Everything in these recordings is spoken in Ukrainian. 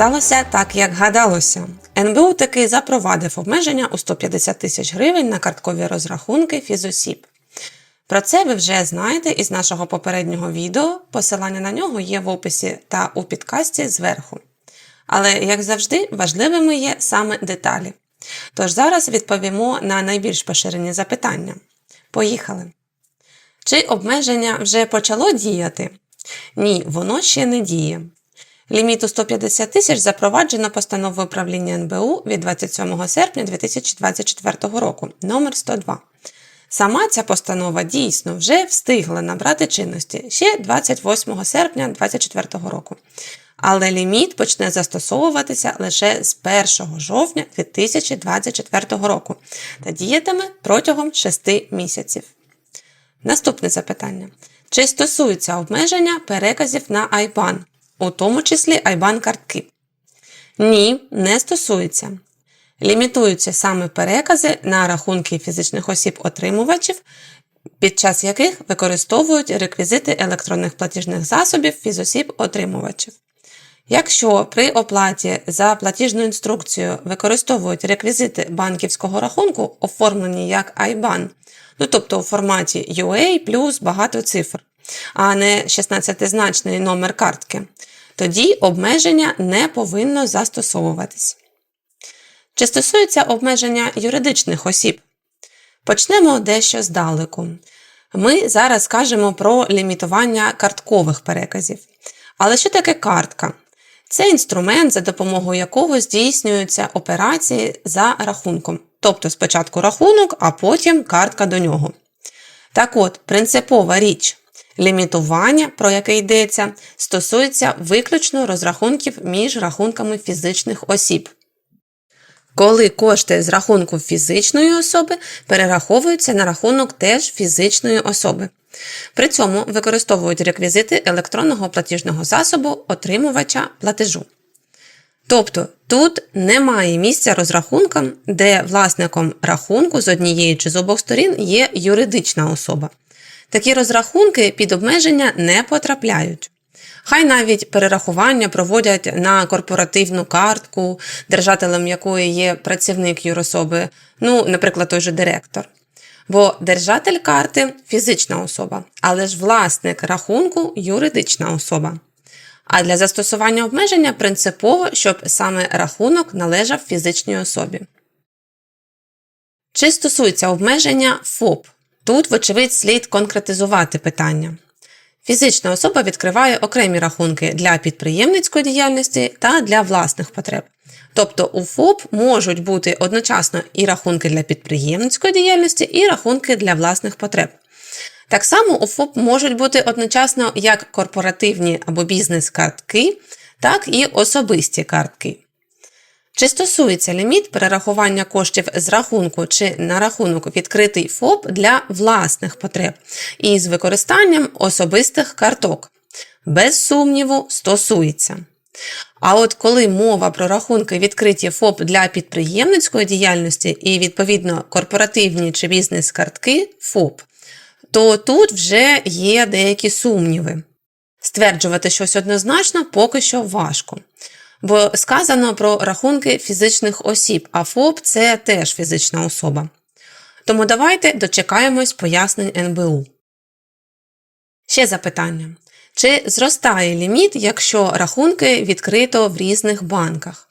сталося так, як гадалося. НБУ таки запровадив обмеження у 150 тисяч гривень на карткові розрахунки фізосіб. Про це ви вже знаєте із нашого попереднього відео. Посилання на нього є в описі та у підкасті зверху. Але, як завжди, важливими є саме деталі. Тож зараз відповімо на найбільш поширені запитання. Поїхали! Чи обмеження вже почало діяти? Ні, воно ще не діє. Ліміт у 150 тисяч запроваджено постановою управління НБУ від 27 серпня 2024 року номер 102 Сама ця постанова дійсно вже встигла набрати чинності ще 28 серпня 2024 року. Але ліміт почне застосовуватися лише з 1 жовтня 2024 року та діятиме протягом 6 місяців. Наступне запитання. Чи стосується обмеження переказів на IBAN, у тому числі IBAN картки? Ні, не стосується. Лімітуються саме перекази на рахунки фізичних осіб-отримувачів, під час яких використовують реквізити електронних платіжних засобів фізосіб-отримувачів. Якщо при оплаті за платіжну інструкцію використовують реквізити банківського рахунку, оформлені як IBAN, ну тобто у форматі UA плюс багато цифр, а не 16-значний номер картки, тоді обмеження не повинно застосовуватись. Чи стосується обмеження юридичних осіб? Почнемо дещо здалеку. Ми зараз кажемо про лімітування карткових переказів. Але що таке картка? Це інструмент, за допомогою якого здійснюються операції за рахунком. Тобто спочатку рахунок, а потім картка до нього. Так от, принципова річ. Лімітування, про яке йдеться, стосується виключно розрахунків між рахунками фізичних осіб. Коли кошти з рахунку фізичної особи перераховуються на рахунок теж фізичної особи. При цьому використовують реквізити електронного платіжного засобу отримувача платежу. Тобто тут немає місця розрахункам, де власником рахунку з однієї чи з обох сторін є юридична особа. Такі розрахунки під обмеження не потрапляють. Хай навіть перерахування проводять на корпоративну картку, держателем якої є працівник юрособи, ну, наприклад, той же директор. Бо держатель карти фізична особа, але ж власник рахунку юридична особа. А для застосування обмеження принципово, щоб саме рахунок належав фізичній особі. Чи стосується обмеження ФОП? Тут, вочевидь, слід конкретизувати питання. Фізична особа відкриває окремі рахунки для підприємницької діяльності та для власних потреб. Тобто у ФОП можуть бути одночасно і рахунки для підприємницької діяльності, і рахунки для власних потреб. Так само у ФОП можуть бути одночасно як корпоративні або бізнес-картки, так і особисті картки. Чи стосується ліміт перерахування коштів з рахунку чи на рахунок відкритий ФОП для власних потреб із використанням особистих карток? Без сумніву, стосується. А от коли мова про рахунки відкриті ФОП для підприємницької діяльності і, відповідно, корпоративні чи бізнес-картки ФОП, то тут вже є деякі сумніви. Стверджувати щось однозначно поки що важко. Бо сказано про рахунки фізичних осіб, а ФОП це теж фізична особа. Тому давайте дочекаємось пояснень НБУ. Ще запитання. Чи зростає ліміт, якщо рахунки відкрито в різних банках?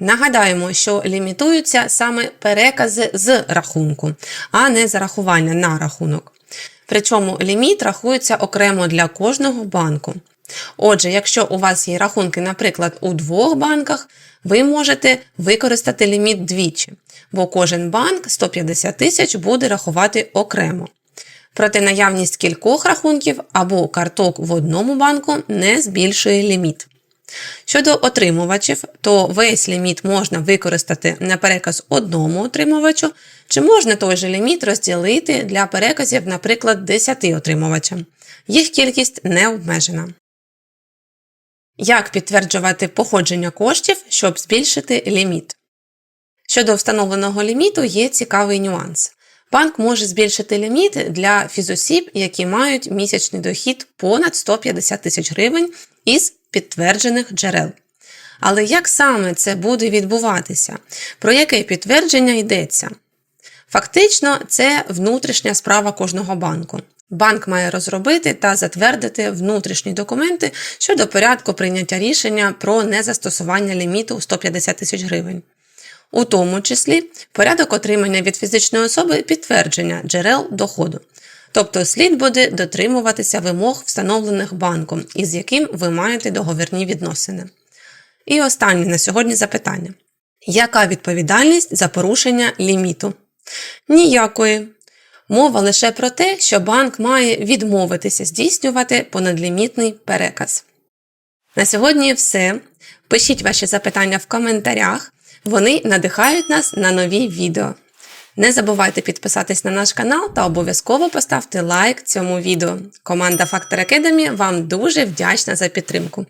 Нагадаємо, що лімітуються саме перекази з рахунку, а не зарахування на рахунок. Причому ліміт рахується окремо для кожного банку. Отже, якщо у вас є рахунки, наприклад, у двох банках, ви можете використати ліміт двічі, бо кожен банк 150 тисяч буде рахувати окремо. Проте наявність кількох рахунків або карток в одному банку не збільшує ліміт. Щодо отримувачів, то весь ліміт можна використати на переказ одному отримувачу, чи можна той же ліміт розділити для переказів, наприклад, 10 отримувачам. Їх кількість не обмежена. Як підтверджувати походження коштів, щоб збільшити ліміт? Щодо встановленого ліміту є цікавий нюанс. Банк може збільшити ліміт для фізосіб, які мають місячний дохід понад 150 тисяч гривень із підтверджених джерел. Але як саме це буде відбуватися? Про яке підтвердження йдеться? Фактично, це внутрішня справа кожного банку. Банк має розробити та затвердити внутрішні документи щодо порядку прийняття рішення про незастосування ліміту у 150 тисяч гривень. У тому числі порядок отримання від фізичної особи підтвердження джерел доходу. Тобто слід буде дотримуватися вимог, встановлених банком, із яким ви маєте договірні відносини. І останнє на сьогодні запитання: яка відповідальність за порушення ліміту? Ніякої. Мова лише про те, що банк має відмовитися здійснювати понадлімітний переказ. На сьогодні все. Пишіть ваші запитання в коментарях, вони надихають нас на нові відео. Не забувайте підписатись на наш канал та обов'язково поставте лайк цьому відео. Команда Factor Academy вам дуже вдячна за підтримку.